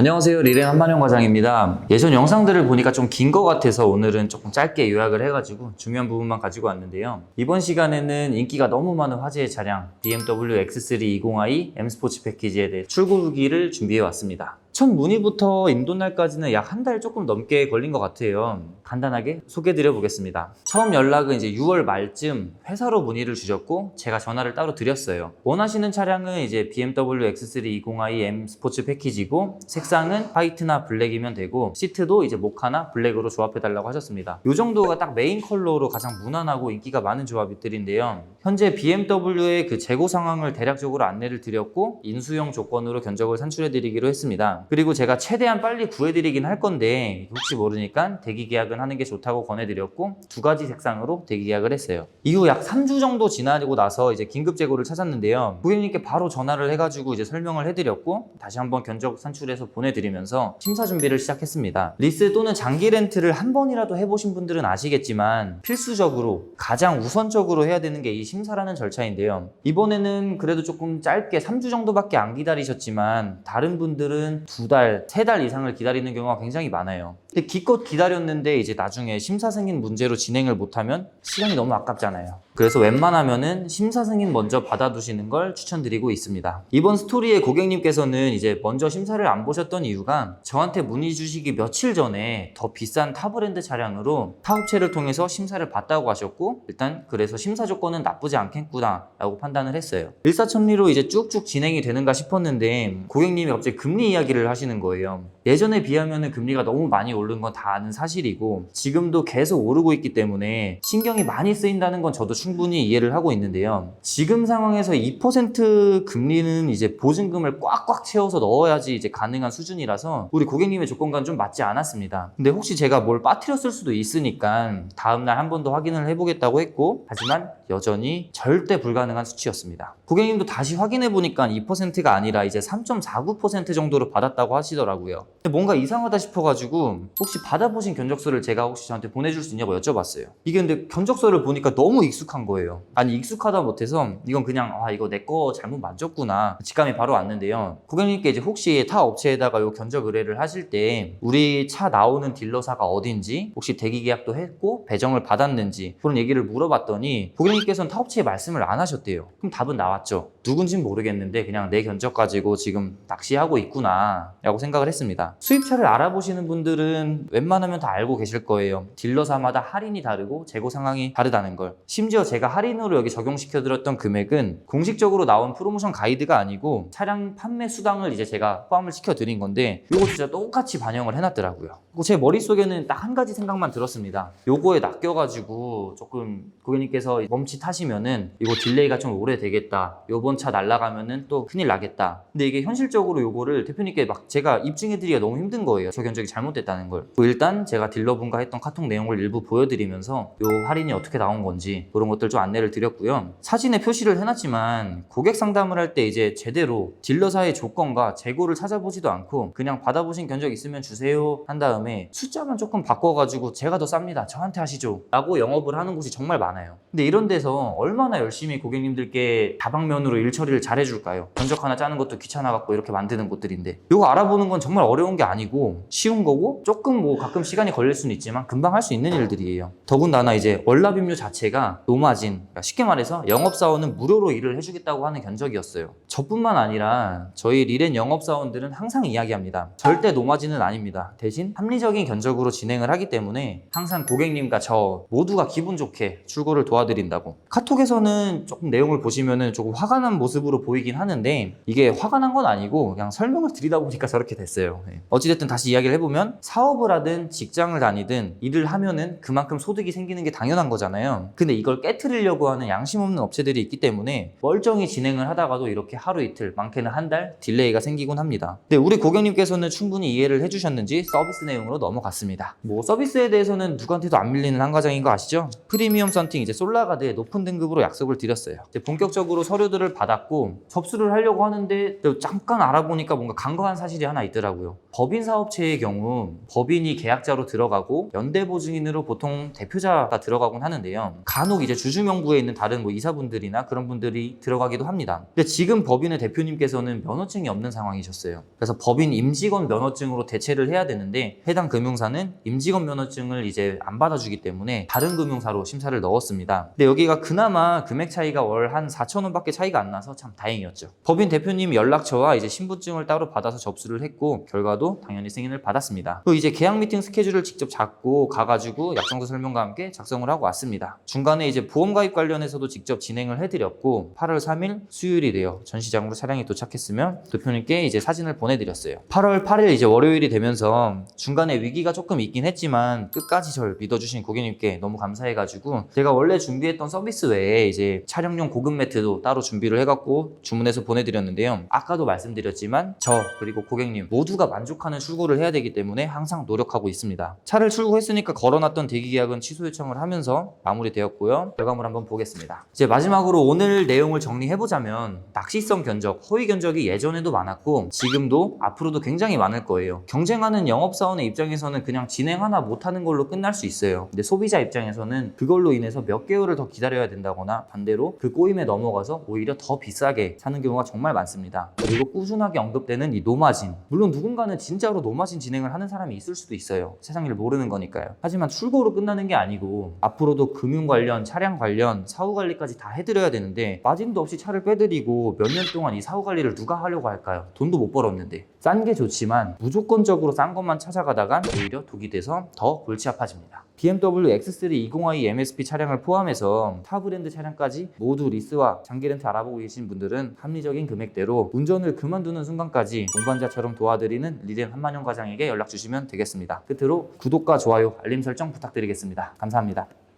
안녕하세요. 리렌 한만영 과장입니다. 예전 영상들을 보니까 좀 긴 것 같아서 오늘은 조금 짧게 요약을 해가지고 중요한 부분만 가지고 왔는데요. 이번 시간에는 인기가 너무 많은 화제의 차량 BMW X3 20i M 스포츠 패키지에 대해 출고 후기를 준비해 왔습니다. 첫 문의부터 인도날까지는 약 한 달 조금 넘게 걸린 것 같아요. 간단하게 소개드려 보겠습니다. 처음 연락은 이제 6월 말쯤 회사로 문의를 주셨고 제가 전화를 따로 드렸어요. 원하시는 차량은 이제 BMW X3 20i M 스포츠 패키지고 색상은 화이트나 블랙이면 되고 시트도 이제 모카나 블랙으로 조합해 달라고 하셨습니다. 이 정도가 딱 메인 컬러로 가장 무난하고 인기가 많은 조합들인데요. 현재 BMW의 그 재고 상황을 대략적으로 안내를 드렸고 인수용 조건으로 견적을 산출해 드리기로 했습니다. 그리고 제가 최대한 빨리 구해 드리긴 할 건데 혹시 모르니까 대기 계약은 하는 게 좋다고 권해 드렸고 두 가지 색상으로 대기 계약을 했어요. 이후 약 3주 정도 지나고 나서 이제 긴급 재고를 찾았는데요. 고객님께 바로 전화를 해 가지고 이제 설명을 해 드렸고 다시 한번 견적 산출해서 보내 드리면서 심사 준비를 시작했습니다. 리스 또는 장기 렌트를 한 번이라도 해 보신 분들은 아시겠지만 필수적으로 가장 우선적으로 해야 되는 게 이 심사라는 절차인데요. 이번에는 그래도 조금 짧게 3주 정도밖에 안 기다리셨지만 다른 분들은 두 달, 세 달 이상을 기다리는 경우가 굉장히 많아요. 근데 기껏 기다렸는데 이제 나중에 심사 승인 문제로 진행을 못하면 시간이 너무 아깝잖아요. 그래서 웬만하면은 심사 승인 먼저 받아두시는 걸 추천드리고 있습니다. 이번 스토리의 고객님께서는 이제 먼저 심사를 안 보셨던 이유가 저한테 문의 주시기 며칠 전에 더 비싼 타 브랜드 차량으로 타 업체를 통해서 심사를 봤다고 하셨고 일단 그래서 심사 조건은 나쁘지 않겠구나 라고 판단을 했어요. 일사천리로 이제 쭉쭉 진행이 되는가 싶었는데 고객님이 갑자기 금리 이야기를 하시는 거예요. 예전에 비하면 금리가 너무 많이 오른 건 다 아는 사실이고 지금도 계속 오르고 있기 때문에 신경이 많이 쓰인다는 건 저도 충 분히 이해를 하고 있는데요. 지금 상황에서 2% 금리는 이제 보증금을 꽉꽉 채워서 넣어야지 이제 가능한 수준이라서 우리 고객님의 조건과는 좀 맞지 않았습니다. 근데 혹시 제가 뭘 빠뜨렸을 수도 있으니까 다음날 한 번 더 확인을 해보겠다고 했고 하지만 여전히 절대 불가능한 수치였습니다. 고객님도 다시 확인해 보니까 2%가 아니라 이제 3.49% 정도로 받았다고 하시더라고요. 뭔가 이상하다 싶어가지고 혹시 받아보신 견적서를 제가 혹시 저한테 보내줄 수 있냐고 여쭤봤어요. 이게 근데 견적서를 보니까 너무 익숙한 거예요. 아니 익숙하다 못해서 이건 그냥 아 이거 내 거 잘못 만졌구나 직감이 바로 왔는데요. 고객님께 이제 혹시 타 업체에다가 요 견적 의뢰를 하실 때 우리 차 나오는 딜러사가 어딘지 혹시 대기 계약도 했고 배정을 받았는지 그런 얘기를 물어봤더니 고객님께서는 타 업체에 말씀을 안 하셨대요. 그럼 답은 나왔죠. 누군진 모르겠는데 그냥 내 견적 가지고 지금 낚시하고 있구나 라고 생각을 했습니다. 수입차를 알아보시는 분들은 웬만하면 다 알고 계실 거예요. 딜러사마다 할인이 다르고 재고 상황이 다르다는 걸. 심지어 제가 할인으로 여기 적용시켜 드렸던 금액은 공식적으로 나온 프로모션 가이드가 아니고 차량 판매 수당을 이제 제가 포함을 시켜 드린 건데 이거 진짜 똑같이 반영을 해놨더라고요. 제 머릿속에는 딱 한 가지 생각만 들었습니다. 요거에 낚여가지고 조금 고객님께서 멈칫하시면은 이거 딜레이가 좀 오래 되겠다. 요번 차 날라가면은 또 큰일 나겠다. 근데 이게 현실적으로 요거를 대표님께 막 제가 입증해드리기가 너무 힘든 거예요. 저 견적이 잘못됐다는 걸. 뭐 일단 제가 딜러분과 했던 카톡 내용을 일부 보여드리면서 요 할인이 어떻게 나온 건지 그런 것들 좀 안내를 드렸고요. 사진에 표시를 해놨지만 고객 상담을 할 때 이제 제대로 딜러사의 조건과 재고를 찾아보지도 않고 그냥 받아보신 견적 있으면 주세요 한 다음에 숫자만 조금 바꿔가지고 제가 더 쌉니다. 저한테 하시죠. 라고 영업을 하는 곳이 정말 많아요. 근데 이런 데서 얼마나 열심히 고객님들께 다방면으로 일 처리를 잘 해줄까요? 견적 하나 짜는 것도 귀찮아갖고 이렇게 만드는 곳들인데 이거 알아보는 건 정말 어려운 게 아니고 쉬운 거고 조금 뭐 가끔 시간이 걸릴 수는 있지만 금방 할 수 있는 일들이에요. 더군다나 이제 월납 임료 자체가 노마진 그러니까 쉽게 말해서 영업사원은 무료로 일을 해주겠다고 하는 견적이었어요. 저뿐만 아니라 저희 리렌 영업사원들은 항상 이야기합니다. 절대 노마진은 아닙니다. 대신 합리적인 견적으로 진행을 하기 때문에 항상 고객님과 저 모두가 기분 좋게 출고를 도와드린다고. 카톡에서는 조금 내용을 보시면은 조금 화가 난 모습으로 보이긴 하는데 이게 화가 난 건 아니고 그냥 설명을 드리다 보니까 저렇게 됐어요. 네. 어찌됐든 다시 이야기를 해보면 사업을 하든 직장을 다니든 일을 하면은 그만큼 소득이 생기는 게 당연한 거잖아요. 근데 이걸 깨 트리려고 하는 양심 없는 업체들이 있기 때문에 멀쩡히 진행을 하다가도 이렇게 하루 이틀, 많게는 한 달 딜레이가 생기곤 합니다. 근데 우리 고객님께서는 충분히 이해를 해주셨는지 서비스 내용으로 넘어갔습니다. 뭐 서비스에 대해서는 누구한테도 안 밀리는 한 과정인 거 아시죠? 프리미엄 썬팅 이제 솔라가드의 높은 등급으로 약속을 드렸어요. 이제 본격적으로 서류들을 받았고 접수를 하려고 하는데 또 잠깐 알아보니까 뭔가 간과한 사실이 하나 있더라고요. 법인 사업체의 경우 법인이 계약자로 들어가고 연대 보증인으로 보통 대표자가 들어가곤 하는데요. 간혹 이제 주주명부에 있는 다른 뭐 이사분들이나 그런 분들이 들어가기도 합니다. 근데 지금 법인의 대표님께서는 면허증이 없는 상황이셨어요. 그래서 법인 임직원 면허증으로 대체를 해야 되는데 해당 금융사는 임직원 면허증을 이제 안 받아주기 때문에 다른 금융사로 심사를 넣었습니다. 근데 여기가 그나마 금액 차이가 월 한 4천 원밖에 차이가 안 나서 참 다행이었죠. 법인 대표님 연락처와 이제 신분증을 따로 받아서 접수를 했고 결과도 당연히 승인을 받았습니다. 또 이제 계약 미팅 스케줄을 직접 잡고 가가지고 약정서 설명과 함께 작성을 하고 왔습니다. 중간에 이제 보험 가입 관련해서도 직접 진행을 해드렸고 8월 3일 수요일이 되어 전시장으로 차량이 도착했으면 대표님께 이제 사진을 보내드렸어요. 8월 8일 이제 월요일이 되면서 중간에 위기가 조금 있긴 했지만 끝까지 저를 믿어주신 고객님께 너무 감사해가지고 제가 원래 준비했던 서비스 외에 이제 촬영용 고급 매트도 따로 준비를 해갖고 주문해서 보내드렸는데요. 아까도 말씀드렸지만 저 그리고 고객님 모두가 만족하는 출고를 해야 되기 때문에 항상 노력하고 있습니다. 차를 출고했으니까 걸어놨던 대기 계약은 취소 요청을 하면서 마무리되었고요. 결과물 한번 보겠습니다. 이제 마지막으로 오늘 내용을 정리해보자면 낚시성 견적, 허위 견적이 예전에도 많았고 지금도 앞으로도 굉장히 많을 거예요. 경쟁하는 영업사원의 입장에서는 그냥 진행 하나 못하는 걸로 끝날 수 있어요. 근데 소비자 입장에서는 그걸로 인해서 몇 개월을 더 기다려야 된다거나 반대로 그 꼬임에 넘어가서 오히려 더 비싸게 사는 경우가 정말 많습니다. 그리고 꾸준하게 언급되는 이 노마진. 물론 누군가는 진짜로 노마진 진행을 하는 사람이 있을 수도 있어요. 세상 일을 모르는 거니까요. 하지만 출고로 끝나는 게 아니고 앞으로도 금융 관련, 차량 관련, 사후 관리까지 다 해드려야 되는데 마진도 없이 차를 빼드리고 몇 년 동안 이 사후 관리를 누가 하려고 할까요? 돈도 못 벌었는데. 싼 게 좋지만 무조건적으로 싼 것만 찾아가다간 오히려 독이 돼서 더 골치 아파집니다. BMW X3 20i MSP 차량을 포함해서 타 브랜드 차량까지 모두 리스와 장기 렌트 알아보고 계신 분들은 합리적인 금액대로 운전을 그만두는 순간까지 동반자처럼 도와드리는 리덴 한만영 과장에게 연락 주시면 되겠습니다. 끝으로 구독과 좋아요, 알림 설정 부탁드리겠습니다. 감사합니다.